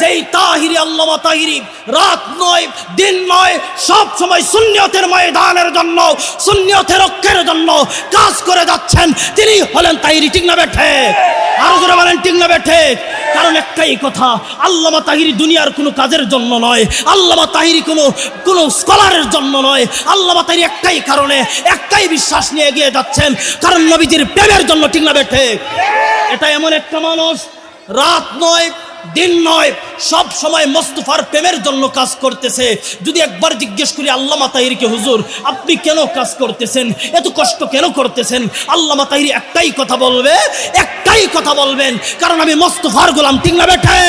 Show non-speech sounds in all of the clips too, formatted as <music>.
যেই তাহিরি আল্লামা তাহিরি, রাত নয়, দিন নয়, সব সময় সুন্নিয়তের ময়দানের জন্য, সুন্নিয়তের রক্ষের জন্য কাজ করে যাচ্ছেন। তিনি হলেন তাহিরি, ঠিক না বেঠে? আরও জোরে বলেন, ঠিক না বেঠে? কারণ একটাই কথা, আল্লামা তাহিরি দুনিয়ার কোনো কাজের জন্য নয়, আল্লামা তাহিরি কোনো কোনো স্কলারের জন্য নয়। আল্লামা তাহিরি একটাই কারণে, একটাই বিশ্বাস নিয়ে এগিয়ে যাচ্ছেন, কারণ নবীজির প্রেমের জন্য ঠিক না বেঠে? এটা এমন একটা মানুষ, রাত নয়, দিন নয় সব সময় মোস্তফার প্রেমের জন্য কাজ করতেছে। যদি একবার জিজ্ঞেস করি, আল্লামা তাহিরকে হুজুর, আপনি কেন কাজ করতেছেন? এত কষ্ট কেন করতেছেন? আল্লামা তাহির একটাই কথা বলবে, একটাই কথা বলবেন, কারণ আমি মোস্তফার গোলাম, ঠিক না বেঠে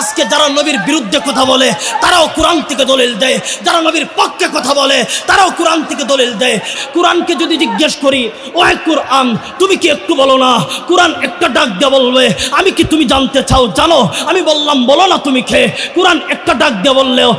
আজকে যারা নবীর বিরুদ্ধে কথা বলে, তারাও কোরআন থেকে দলিল দেয়। যারা নবীর পক্ষে কথা বলে, তারাও কোরআন থেকে দলিল দেয়। কোরআনকে যদি জিজ্ঞেস করি ও কোরআন, তুমি কি একটু বলো না? কোরআন একটা ডাক দিয়ে বলবে, আমি কি তুমি জানতে চাও? জানো? আমি বললাম, বলো না। তুমি খে কোরআন একটা ডাক দিয়ে বললেও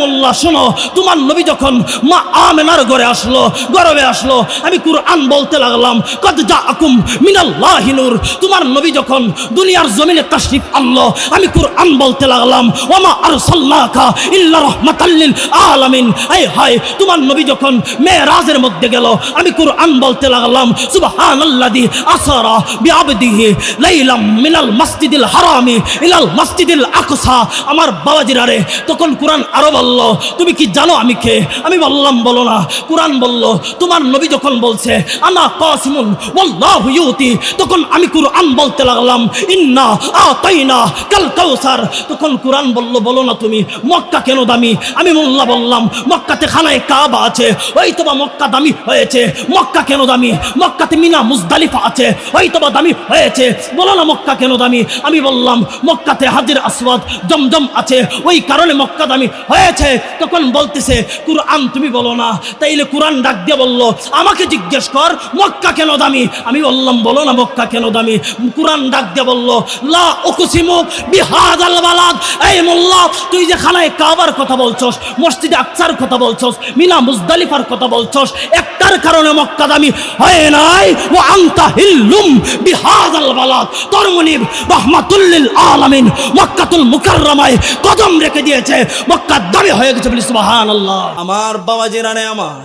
মোল্লা, শোনো, তোমার নবী যখন মা আমেনার ঘরে আসলো, গরবে আসলো, আমি কোরআন বলতে লাগলাম কত যা আকুম মিনাল্লাহি নূর। তোমার নবী যখন দুনিয়ার জমিনে তাশরিফ আনলো, আমি কোরআন বলতে লাগলাম, ওমা আরসালনাকা ইল্লা রাহমাতাল লিল আলামিন। এই হায়, তোমার নবী যখন মেরাজের মধ্যে গেল, আমি কোরআন বলতে লাগলাম, সুবহানাল্লাযী আসরা বিআবদিহি লাইলাম মিনাল মাসজিদিল হারামি ইলাল মাসজিদিল আকসা। আমার বাবাজিরা রে, তখন কোরআন আরও বলল, তুমি কি জানো আমি কে? আমি বললাম, বলো না। কোরআন বলল, তোমার নবী যখন বলছে, আনা কাসিমুন, ওয়াল্লাহু ইউতি, তখন আমি কোরআন বলতে লাগলাম, ইন্না আতাইনা কাল কাউসার। তখন কোরআন বলল, বলো না তুমি, মক্কা কেন দামি? আমি মোল্লা বললাম, মক্কাতে খানায় কাবা আছে ওই তোমা মক্কা দামি হয়েছে। মক্কা কেন দামি? মক্কাতে মিনা মুজদালিফা আছে ওই তোমা দামি হয়েছে। বলো না মক্কা কেন দামি? আমি বললাম, মক্কাতে হাজির আসওয়াদ জমজম আছে। ওই কারণে মক্কা দামি হয়েছে। তখন বলতেছে, কুরআন তুমি বলো না। তাইলে কোরআন ডাক দিয়ে বলল, আমাকে জিজ্ঞেস কর, মক্কা কেন দামি? আমি বললাম, বলো না মক্কা কেন দামি? কোরআন ডাক দিয়ে বলল, লা উকসিমু বিহাদাল বালাদ। এই মোল্লা, তুই যে খানায় কাবার কথা বলছস, মসজিদে আকসার কথা বলছস, মিনা মুজদালিফার কথা বলছস, একটার কারণে মক্কা দামি হয় নাই? ও আন্তা হিল্লুম বিহাদাল বালাদ। তোর মনিব রহমাতুল্লিল আলামিন মক্কাতুল মুকাররমায় কদম রেখে দিয়েছে মক্কা দাবি হয়ে গেছে বলি সুবহানাল্লাহ। আমার বাবা জেরানে আমার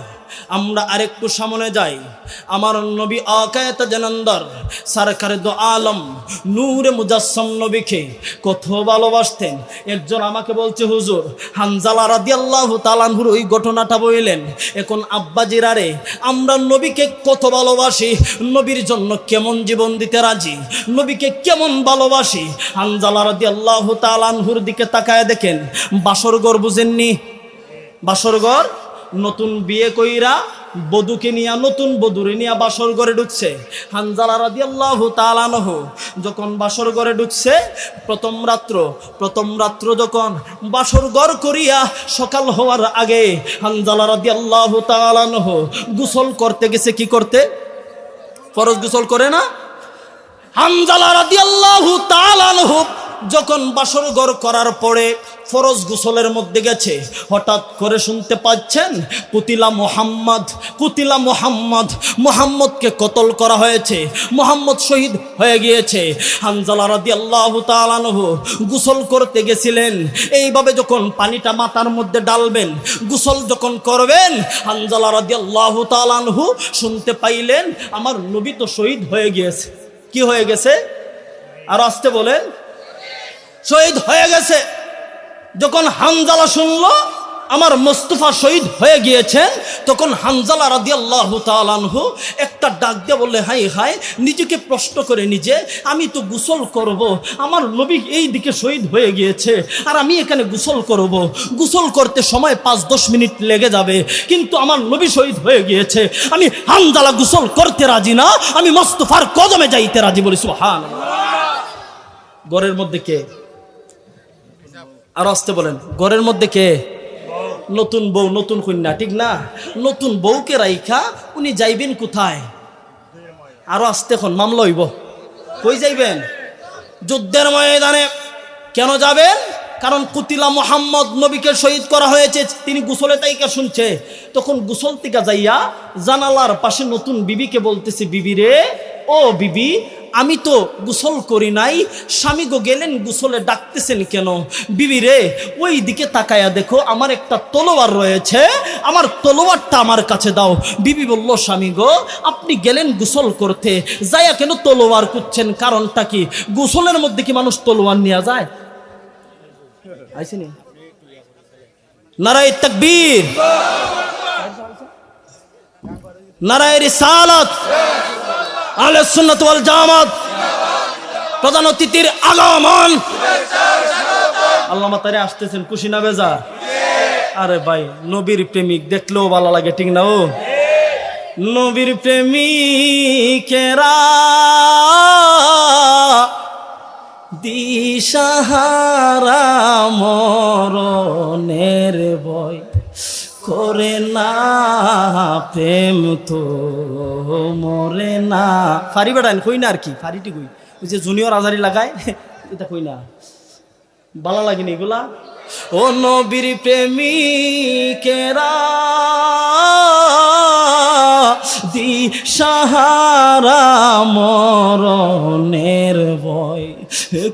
আমরা আরেকটু সামনে যাই। আমার নবী আকায়ত জানান্দার সরকার দো আলম নূরে মুজাসম নবীকে কত ভালোবাসতেন। একজন আমাকে বলছে, হুজুর, হানজালা রাদিয়াল্লাহু তাআলাহুর ওই ঘটনাটা বললেন, এখন আব্বা জিরারে, আমরা নবীকে কত ভালোবাসি, নবীর জন্য কেমন জীবন দিতে রাজি, নবীকে কেমন ভালোবাসি? হানজালা রাদিয়াল্লাহু তাআলাহুর দিকে তাকায় দেখেন বাসরঘর বুঝেননি? বাসরঘর নতুন বিয়ে কইরা বধুকে নিয়া, নতুন বধুরে নিয়া বাসর ঘরে ঢুকছে। হানজালা রাদি আল্লাহ তালানহ যখন বাসর ঘরে ঢুকছে, প্রথম রাত্র প্রথম রাত্র যখন বাসর ঘর করিয়া সকাল হওয়ার আগে হানজালা রাদি আল্লাহ তালানহ গোসল করতে গেছে, কি করতে? ফরজ গোসল করে না? হানজালা রাদি আল্লাহ তালানহ যখন বাসর ঘর করার পরে ফরজ গোসলের মধ্যে গেছে, হঠাৎ করে শুনতে পাচ্ছেন, কুতিলা মোহাম্মদ কুতিলা মোহাম্মদ, মোহাম্মদকে কতল করা হয়েছে, মোহাম্মদ শহীদ হয়ে গিয়েছে। হানজালা রাদি আল্লাহ তালানহ গোসল করতে গেছিলেন, এইভাবে যখন পানিটা মাথার মধ্যে ডালবেন, গোসল যখন করবেন, হানজালা রাদি আল্লাহ তালানহু শুনতে পাইলেন, আমার নবী তো শহীদ হয়ে গিয়েছে। কি হয়ে গেছে? আর আসতে বলেন শহীদ হয়ে গেছে যখন হানজালা শুনল, আমার মোস্তফা শহীদ হয়ে গিয়েছেন, তখন হানজালা রাদি আল্লাহ তালানহু একটা ডাক দিয়ে বললে, হাই হাই, নিজেকে প্রশ্ন করে নিজে, আমি তো গোসল করব। আমার নবী এই দিকে শহীদ হয়ে গিয়েছে, আর আমি এখানে গোসল করব। গোসল করতে সময় পাঁচ দশ মিনিট লেগে যাবে, কিন্তু আমার নবী শহীদ হয়ে গিয়েছে আমি হানজালা গোসল করতে রাজি না, আমি মোস্তফার কদমে যাইতে রাজি বলি সুহান ঘরের মধ্যে কে আর আসতে বলেন, ঘরের মধ্যে কে? নতুন বউ, নতুন কন্যা, ঠিক না? নতুন বউকে রাইখা উনি যাইবেন কোথায়? আরও আসতে এখন, মামলা হইব। কই যাইবেন? যুদ্ধের ময়দানে কেন যাবেন? কারণ কুতিলা মোহাম্মদ নবীকে শহীদ করা হয়েছে, তিনি গুসলে তাইকা শুনছে। তখন গুসল থেকে যাইয়া জানালার পাশে নতুন বিবিকে বলতেছে, বিবি রে, ও বিবি আমি তো গোসল করি নাই, স্বামী গো গেলেন গোসলে ডাকতেছেন কেন? বিবি রে, ওই দিকে তাকায়া দেখো, আমার একটা তলোয়ার রয়েছে, আমার তলোয়ারটা আমার কাছে দাও। বিবি বলল, স্বামী গো, আপনি গেলেন গোসল করতে যাইয়া কেন তলোয়ার করছেন কারণটা কি? গোসলের মধ্যে কি মানুষ তলোয়ার নেওয়া যায়? আইসিনি? নারায় তাকবীর। আহলে সুন্নাত ওয়াল জামাত। প্রধান অতিথির আগমন। আল্লাহ মাতারে আসতেছেন, খুশি না বেজা? আরে ভাই, নবীর প্রেমিক দেখলেও ভালো লাগে, ঠিক না ও? নবীর প্রেমিকেরা দিশাহারা মরণের বয় করে না, প্রেম তো মরে না। ফারি বেড়ান কই না আর কি? ফারিটি কই? ওই যে জুনিয়র আজারি লাগায়, <laughs> এটা কই না? ভালো লাগেনি এগুলা? ও নবীর প্রেমিকেরা দি সাহারা মরণের ভয়।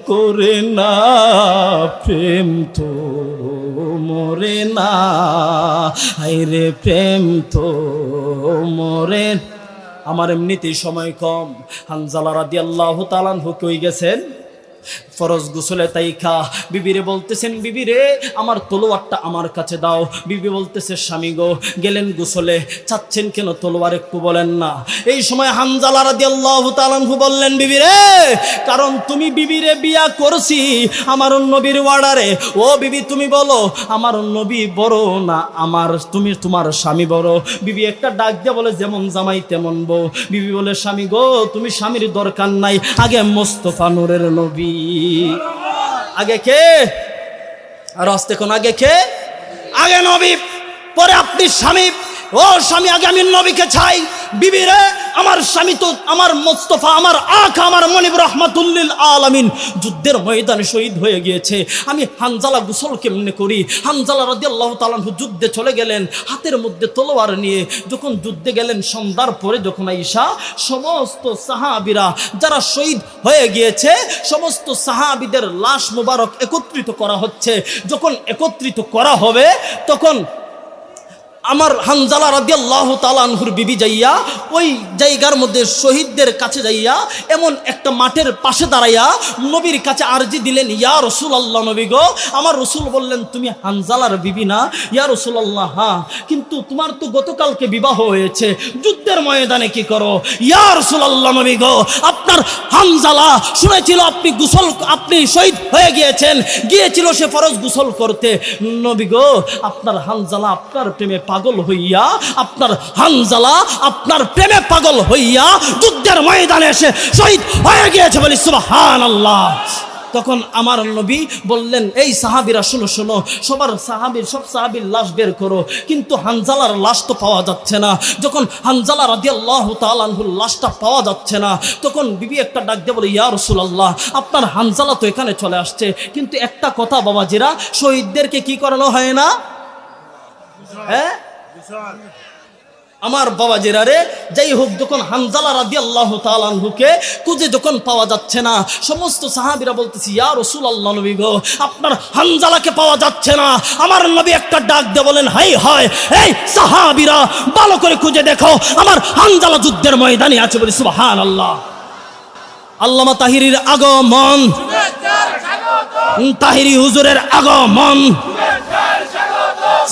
করে না, প্রেম তো মরে না। আইরে প্রেম তো মরে আমার এমনিতেই সময় কম। হানজালা রাদি আল্লাহ তালান হুকই গেছেন? ফরজ গোসলে তাই খা। বিবিরে বলতেছেন, বিবিরে, আমার তলোয়ারটা আমার কাছে দাও। বিবি বলতেছে, স্বামী গো, গেলেন গোসলে, চাচ্ছেন কেন তলোয়ার একটু বলেন না? এই সময় হানজালা রাদিয়াল্লাহু তাআলাহু বললেন, বিবিরে, কারণ তুমি বিবিরে বিয়া করছি আমার নবীর ওয়ার্ডারে। ও বিবি, তুমি বলো, আমার নবী বড় না আমার? তুমি তোমার স্বামী বড়? বিবি একটা ডাক দিয়ে বলে, যেমন জামাই, তেমন বউ। বিবি বলে, স্বামী গো, তুমি স্বামীর দরকার নাই। আগে মোস্তফা নূরের নবী আগে কে? আর আসতে কোন আগে কে? আগে নবী পরে আপনি স্বামী। ও স্বামী, আগে আমি নবীকে চাই। বিবি রে, আমার স্বামী তো আমার মোস্তফা, আমার আখ, আমার মনিব রহমাতুল্লিল আলামিন যুদ্ধের ময়দানে শহীদ হয়ে গিয়েছে। আমি হানজালা গোসল কেমনে করি? হানজালা রাদি আল্লাহ তালাহু যুদ্ধে চলে গেলেন, হাতের মধ্যে তলোয়ার নিয়ে যখন যুদ্ধে গেলেন, সন্ধ্যার পরে যখন আইসা সমস্ত সাহাবিরা যারা শহীদ হয়ে গিয়েছে, সমস্ত সাহাবিদের লাশ মোবারক একত্রিত করা হচ্ছে। যখন একত্রিত করা হবে, তখন আমার হানজালা রাদিয়াল্লাহ তালানহুর বিবি যাইয়া, ওই জায়গার মধ্যে শহীদদের কাছে যাইয়া, এমন একটা মাঠের পাশে দাঁড়াইয়া নবীর কাছে আরজি দিলেন, ইয়া রসুল আল্লাহ নবী গো, আমার রসুল বললেন, তুমি হানজালার বিবি না, ইয়া রসুল আল্লাহ হ্যাঁ কিন্তু তোমার তো গতকালকে বিবাহ হয়েছে, যুদ্ধের ময়দানে কি করো? ইয়া রসুল আল্লাহ নবী গো আপনার হামজালা শুনেছিল আপনি গুসল, আপনি শহীদ হয়ে গিয়েছেন, গিয়েছিল সে ফরজ গুসল করতে। নবী গো, আপনার হানজালা আপনার প্রেমে পাগল হইয়া, আপনার হানজালা আপনার প্রেমে পাগল হইয়া যুদ্ধের ময়দানে এসে শহীদ হয়ে গিয়েছে বলি সুবাহ আল্লাহ তখন আমার নবী বললেন, এই সাহাবিরা, শোনো শোনো, সবার সাহাবির সব সাহাবির লাশ বের করো। কিন্তু হানজালার লাশ তো পাওয়া যাচ্ছে না। যখন হানজালা রাদি আল্লাহ তালানহুর লাশটা পাওয়া যাচ্ছে না, তখন বিবি একটা ডাক দিয়ে বলে, ইয়া রসুলাল্লাহ, আপনার হানজালা তো এখানে চলে আসছে। কিন্তু একটা কথা বাবাজিরা, শহীদদেরকে কি করানো হয় না? হ্যাঁ? আমার বাবা জেরারে যাই হোক যখন হানজালা রাদি আল্লাহ তালানহুকে খুঁজে যখন পাওয়া যাচ্ছে না, সমস্ত সাহাবিরা বলতেছি, ইয়া রসুল আল্লাহ নবী গো, আপনার হানজালাকে পাওয়া যাচ্ছে না। আমার নবী একটা ডাক দিয়ে বলেন, হাই হয় এই সাহাবিরা, ভালো করে খুঁজে দেখো, আমার হানজালা যুদ্ধের ময়দানে আছে বলি সুবহান আল্লাহ আল্লামা তাহিরির আগমন। তাহিরি হুজুরের আগমন।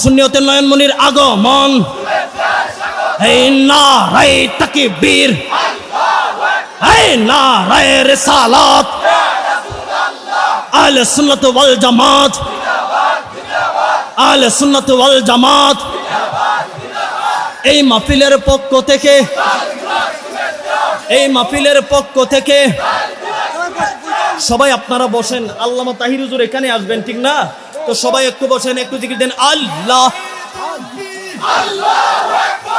সুন্নিয়তের নয়নমণির আগমন। এই না রায় তাকে বীর এই না রায় রেসালাত। আলে সুন্নত ওয়াল জামাত। আলে সুন্নত ওয়াল জামাত। এই মাহফিলের পক্ষ থেকে, এই মাহফিলের পক্ষ থেকে সবাই আপনারা বসেন। আল্লামা তাহির হুজুর এখানে আসবেন, ঠিক না? তো সবাই একটু বসেন, একটু জিকির দেন। আল্লাহ।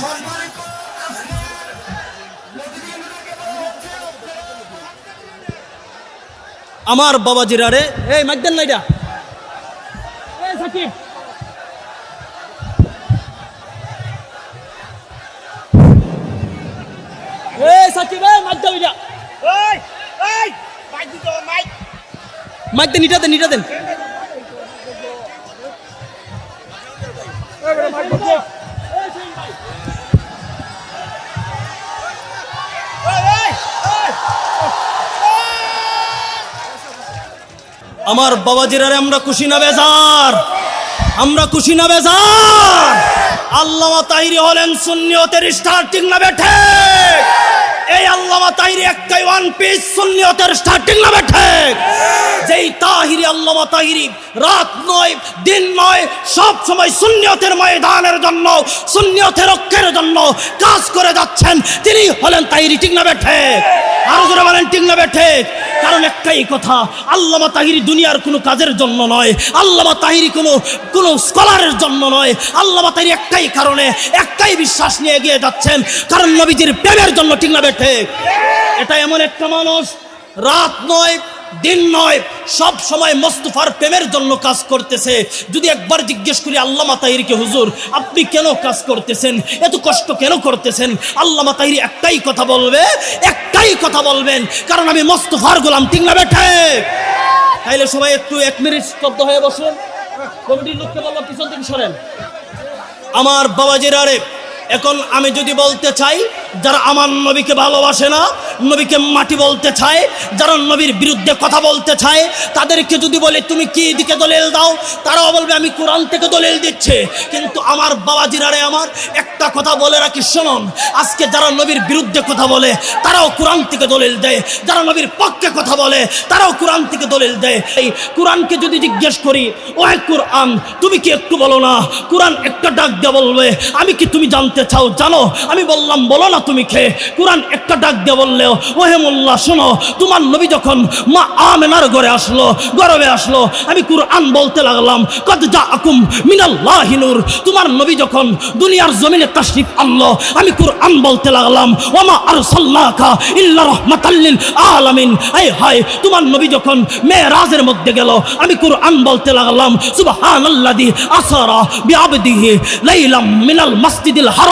সম্মানিত আমার বাবাজিরা রে এই মাইকদেন দাও এটা। মাইক দেন ইটা দেন ইটা দেন। আমার বাবাজিরা রে আমরা খুশি না বেজার? আমরা খুশি না বেজার? আল্লামা তাইরি হলেন সুন্নিয়তের স্টার্টিং না বেঠে এই আল্লামা তাইরি একটাই ওয়ান পিস সুন্নিয়তের স্টার্টিং না বেঠে যেই তাহিরি আল্লামা তাহিরি রাত নয়, দিন নয়, সব সময় সুন্নিয়তের ময়দানের জন্য, সুন্নিয়তের রক্ষের জন্য কাজ করে যাচ্ছেন, তিনি হলেন তাহিরি ঠিক না বেঠে আরও জোরে বলেন, ঠিক না বেঠে কারণ একটাই কথা, আল্লামা তাহিরি দুনিয়ার কোনো কাজের জন্য নয়, আল্লামা তাহিরি কোনো কোনো স্কলারের জন্য নয়। আল্লামা তাহিরি একটাই কারণে, একটাই বিশ্বাস নিয়ে এগিয়ে যাচ্ছেন, কারণ নবীজির প্রেমের জন্য, ঠিক না বেঠে এটা এমন একটা মানুষ, রাত নয় দিন নয়, সব সময় মোস্তফার প্রেমের জন্য কাজ করতেছে। যদি একবার জিজ্ঞেস করি আল্লামা তাহিরকে হুজুর, আপনি কেন কাজ করতেছেন? এত কষ্ট কেন করতেছেন? আল্লামা তাহিরি একটাই কথা বলবে, একটাই কথা বলবেন, কারণ আমি মোস্তফার গোলাম, ঠিক না বেঠে তাইলে সবাই একটু এক মিনিট স্তব্ধ হয়ে বসুন। কমিটির লোককে বলল পিছন থেকে সরেন। আমার বাবাজিরা রে এখন আমি যদি বলতে চাই, যারা আমার নবীকে ভালোবাসে না, নবীকে মাটি বলতে চায়, যারা নবীর বিরুদ্ধে কথা বলতে চায়, তাদেরকে যদি বলে, তুমি কি দিকে দলিল দাও? তারাও বলবে, আমি কোরআন থেকে দলিল দিচ্ছে। কিন্তু আমার বাবাজিরারে আমার, একটা কথা বলে রাখি, শুনুন। আজকে যারা নবীর বিরুদ্ধে কথা বলে, তারাও কোরআন থেকে দলিল দেয়। যারা নবীর পক্ষে কথা বলে, তারাও কোরআন থেকে দলিল দেয়। এই কোরআনকে যদি জিজ্ঞেস করি ও কোরআন, তুমি কি একটু বলো না? কোরআন একটা ডাক দিয়ে বলবে, আমি কি তুমি জানতে চাও, জানো? আমি বললাম, বলো না তুমি খে কোরআন একটা ডাক দিয়ে বললেও মোল্লা, শোনো, তোমার নবী যখন মা আমেনার ঘরে আসলো, গরবে আসলো, আমি কোরআন বলতে লাগলাম, কদ যা আকুম মিনাল্লাহি নূর। তোমার নবী যখন দুনিয়ার জমিনে তাশরিফ আনলো, আমি কোরআন বলতে লাগলাম, ওমা আরসালনাকা ইল্লা রাহমাতাল লিল আলামিন। এই হায়, তোমার নবী যখন মেরাজের মধ্যে গেল, আমি কোরআন বলতে লাগলাম, সুবহানাল্লাযী আসরা বিআবদিহি লাইলাম মিনাল মাসজিদিল হারামি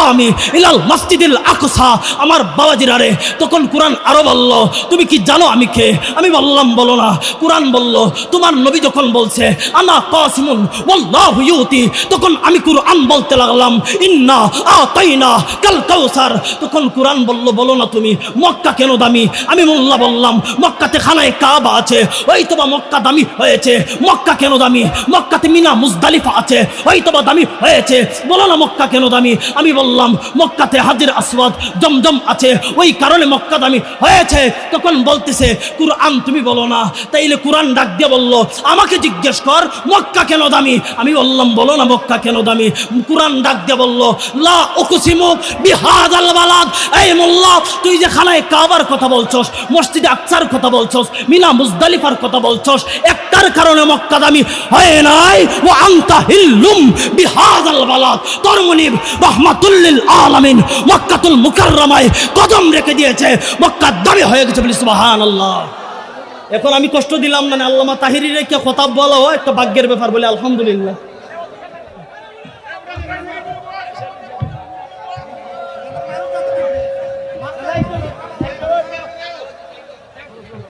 ইলাল মাসজিদিল আকসা। আমার বাবাজিরা রে, তখন কোরআন আরও বলল, তুমি কি জানো আমি কে? আমি বললাম, বলো না। কোরআন বলল, তোমার নবী যখন বলছে, আনা কাসিমুন, ওয়াল্লাহু ইউতি, তখন আমি কোরআন বলতে লাগলাম, ইন্না আতাইনা কাল কাউসার। তখন কোরআন বলল, বলো না তুমি, মক্কা কেন দামি? আমি মোল্লা বললাম, মক্কাতে খানায় কাবা আছে ওই তোমা মক্কা দামি হয়েছে। মক্কা কেন দামি? মক্কাতে মিনা মুজদালিফা আছে ওই তোমা দামি হয়েছে। বলো না মক্কা কেন দামি? আমি বললাম, মক্কাতে হাজির আসওয়াদ জমজম আছে, ওই কারণে মক্কা দামি হয়েছে। তখন বলতেছে, কুরআন তুমি বলো না। তাইলে কোরআন ডাক দিয়ে বলল, আমাকে জিজ্ঞেস কর, মক্কা কেন দামি? আমি বললাম, বলো না মক্কা কেন দামি? কোরআন ডাক দিয়ে বলল, লা উকসিমু বিহাদাল বালাদ। এই মোল্লা, তুই যে খানায় কাবার কথা বলছস, মসজিদে আকসার কথা বলছস, মিনা মুজদালিফার কথা বলছস, একটার কারণে মক্কা দামি হয় নাই? ও আন্তা হিল্লুম বিহাদাল বালাদ। তোর মনিব রহমাতুল্লিল আলামিন মক্কাতুল মুকাররমায় কদম রেখে দিয়েছে। মক্কা দামি হয়ে গেছে বলি, সুবহানাল্লাহ। এখন আমি কষ্ট দিলাম না আল্লামা তাহিরি রেখে কথা বলা একটা ভাগ্যের ব্যাপার বলে, আলহামদুলিল্লাহ।